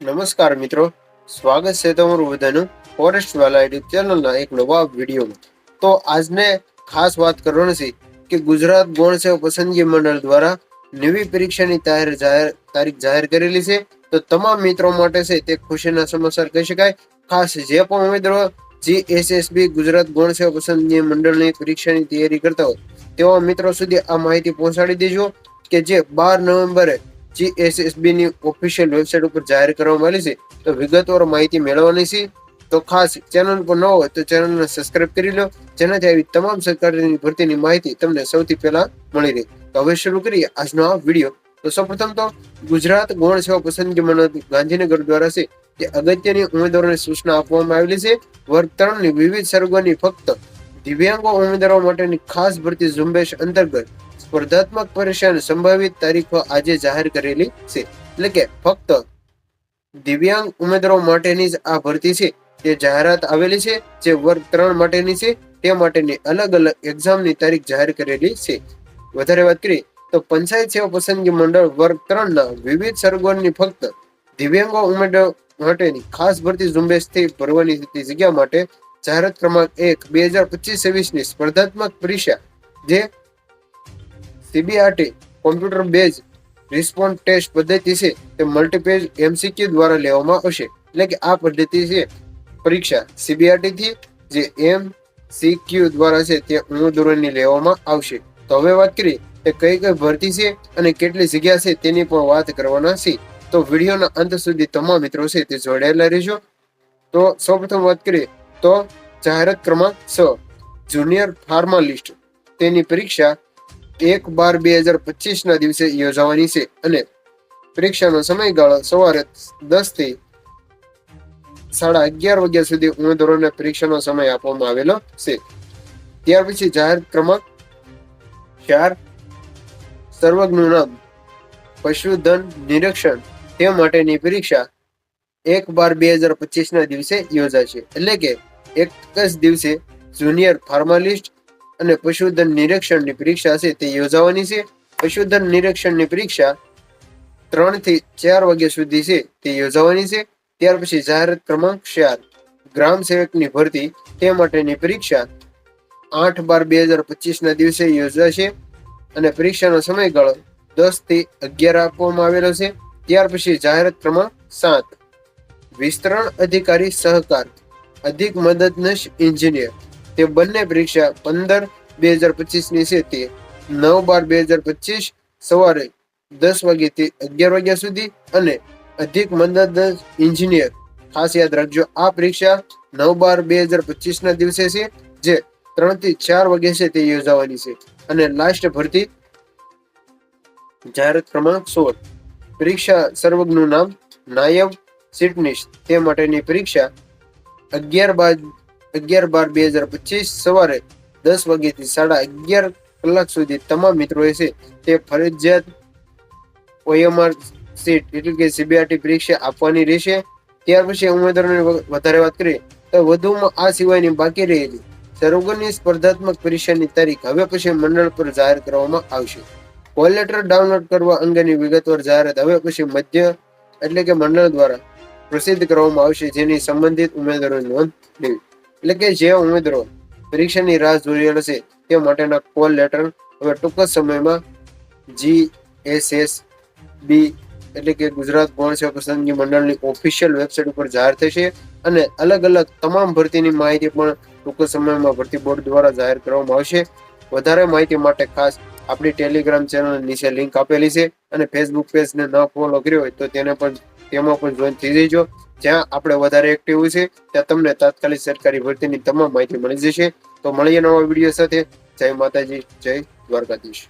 નમસ્કાર મિત્રો. સ્વાગત છે તમારું બધાનું ફોરેસ્ટ વાલા યુટ્યુબ ચેનલના એક નવા વિડીયોમાં. તો આજને ખાસ વાત કરવાની છે કે ગુજરાત ગૌણ સેવા પસંદગી મંડળ દ્વારા નવી પરીક્ષાની તારીખ જાહેર તારીખ જાહેર કરેલી છે. તો તમામ મિત્રો માટે છે તે ખુશીના સમાચાર કહી શકાય. ખાસ જે પણ ઉમેદવારો જીએસએસબી ગુજરાત ગૌણ સેવા પસંદગી મંડળની પરીક્ષાની તૈયારી કરતા હોય, તેવા મિત્રો સુધી આ માહિતી પહોંચાડી દેજો કે જે બાર નવેમ્બરે જીએસએસબી ની ઓફિશિયલ વેબસાઇટ ઉપર જાહેર કરવામાં આવી છે. તો વિગતવાર માહિતી મેળવવાની છે. તો ખાસ ચેનલ પર ન હોય તો ચેનલને સબસ્ક્રાઇબ કરી લો. જેનાથી આવી તમામ સરકારની ભરતીની માહિતી તમને સૌથી પહેલા મળી રહે. તો હવે શરૂ કરીએ આજનો આ વીડિયો. તો સૌપ્રથમ તો ગુજરાત ગૌણ સેવા પસંદગી મંડળ ગાંધીનગર દ્વારા છે તે અગત્યની ઉમેદવારોને સૂચના આપવામાં આવેલી છે. વર્ગ ત્રણની વિવિધ સર્ગોની ફક્ત દિવ્યાંગો ઉમેદવારો માટેની ખાસ ભરતી ઝુંબેશ અંતર્ગત સ્પર્ધાત્મક પરીક્ષાની સંભવિત તારીખો આજે જાહેર કરેલી છે. એટલે કે ફક્ત દિવ્યાંગ ઉમેદવારો માટેની જ આ ભરતી છે. તે જાહેરાત આવેલી છે, જે વર્ગ ત્રણ માટેની છે, તે માટેની અલગ અલગ એક્ઝામની તારીખ જાહેર કરેલી છે. વધારે વાત કરીએ તો પંચાયત સેવા પસંદગી મંડળ વર્ગ ત્રણના વિવિધ સર્ગોની ફક્ત દિવ્યાંગો ઉમેદવારો માટેની ખાસ ભરતી ઝુંબેશથી ભરવાની જગ્યા માટે જાહેરાત ક્રમાંક એક, બે હજાર પચીસની સ્પર્ધાત્મક પરીક્ષા, જે CBRT, computer base, response test પદ્ધતિ છે તે મલ્ટીપેજ એમસીક્યુ દ્વારા લેવામાં આવશે. એટલે કે આ પદ્ધતિ છે પરીક્ષા. સીબીઆરટી થી જે એમ સીક્યુ દ્વારા છે તે ઉમેદવારોની લેવામાં આવશે. તો હવે વાત કરીએ કે કઈ કઈ ભરતી છે અને કેટલી જગ્યા છે તેની પણ વાત કરવાના છે. તો વિડીયોના અંત સુધી તમામ મિત્રો છે તે જોડાયેલા રહેજો. તો સૌપ્રથમ વાત કરીએ તો જાહેરાત ક્રમાંક છ, જુનિયર ફાર્માલિસ્ટ. તેની પરીક્ષા એક બાર બે હજાર પચીસ ના દિવસે યોજાવાની છે અને પરીક્ષાનો સમયગાળો સવારે દસથી સાડા અગિયાર વાગ્યા સુધી ઉમેદવારોને પરીક્ષાનો સમય આપવામાં આવેલો છે. ત્યાર પછી જાહેર ક્રમાંક ચાર, સર્વજ્ઞનું નામ, પશુધન નિરીક્ષણ, તે માટેની પરીક્ષા એક બાર બે હજાર પચીસ ના દિવસે યોજાશે. એટલે કે એક જ દિવસે જુનિયર ફાર્માલિસ્ટ અને પશુધન નિરીક્ષણની પરીક્ષા છે તે યોજાવાની છે. પશુધન નિરીક્ષણની પરીક્ષા ત્રણથી ચાર વાગ્યા સુધી છે તે યોજાવાની છે. ત્યાર પછી જાહેરાત ક્રમાંક ચાર, ગ્રામ સેવકની ભરતી, તે માટેની પરીક્ષા આઠ બાર બે હજાર પચીસ ના દિવસે યોજાશે અને પરીક્ષાનો સમયગાળો દસથી અગિયાર આપવામાં આવેલો છે. ત્યાર પછી જાહેરાત ક્રમાંક સાત, વિસ્તરણ અધિકારી સહકાર, અધિક મદદનીશ એન્જિનિયર તે બંને પરીક્ષા પંદર બે હજાર પચીસની છે. તે નવ બાર બે હજાર પચીસ સવારે દસ વાગ્યાથી અગિયાર વાગ્યા સુધી અને અધિક મદદ એન્જિનિયર. ખાસ યાદ રાખજો, આ પરીક્ષા નવ બાર બે હજાર પચીસ ના દિવસે છે, જે ત્રણથી ચાર વાગ્યા છે તે યોજાવાની છે. અને લાસ્ટ ભરતી જાહેરાત ક્રમાંક સોળ. પરીક્ષા સર્વજ્ઞનું નામ નાયબ સીટનીશ તે માટેની પરીક્ષા અગિયાર બાર અગિયાર બાર બે હજાર પચીસ સવારે દસ વાગ્યાથી સાડા અગિયાર કલાક સુધી તમામ મિત્રોએ છે તે ફરજિયાત ઓએમઆર સીટ એટલે કે સીબીઆરટી પરીક્ષા આપવાની રહેશે. ત્યાર પછી ઉમેદવારોની વધારે વાત કરીએ તો વધુમાં આ સિવાયની બાકી રહેલી સર્વગની સ્પર્ધાત્મક પરીક્ષાની તારીખ હવે પછી મંડળ પર જાહેર કરવામાં આવશે. કોલ લેટર ડાઉનલોડ કરવા અંગેની વિગતવાર જાહેરાત હવે પછી મધ્ય એટલે કે મંડળ દ્વારા પ્રસિદ્ધ કરવામાં આવશે જેની સંબંધિત ઉમેદવારોની નોંધ લેવી. એટલે કે જે ઉમેદવારો પરીક્ષાની રાહ જોઈ રહેલા છે, તે માટેના કોલ લેટર હવે ટૂંક સમયમાં જી એસ એસ બી એટલે કે ગુજરાત ગૌણ સેવા પસંદગી મંડળની ઓફિશિયલ વેબસાઇટ ઉપર જાહેર થશે અને અલગ અલગ તમામ ભરતીની માહિતી પણ ટૂંક સમયમાં ભરતી બોર્ડ દ્વારા જાહેર કરવામાં આવશે. વધારે માહિતી માટે ખાસ આપણી ટેલિગ્રામ ચેનલ નીચે લિંક આપેલી છે અને ફેસબુક પેજને ન ફોલો કર્યો હોય તો તેને પણ તેમાં પણ જોઈન થઈ જજો. જ્યાં આપણે વધારે એક્ટિવ છે, ત્યાં તમને તાત્કાલિક સરકારી ભરતીની તમામ માહિતી મળી જશે. તો મળીએ નવા વીડિયો સાથે. જય માતાજી, જય દ્વારકાધીશ.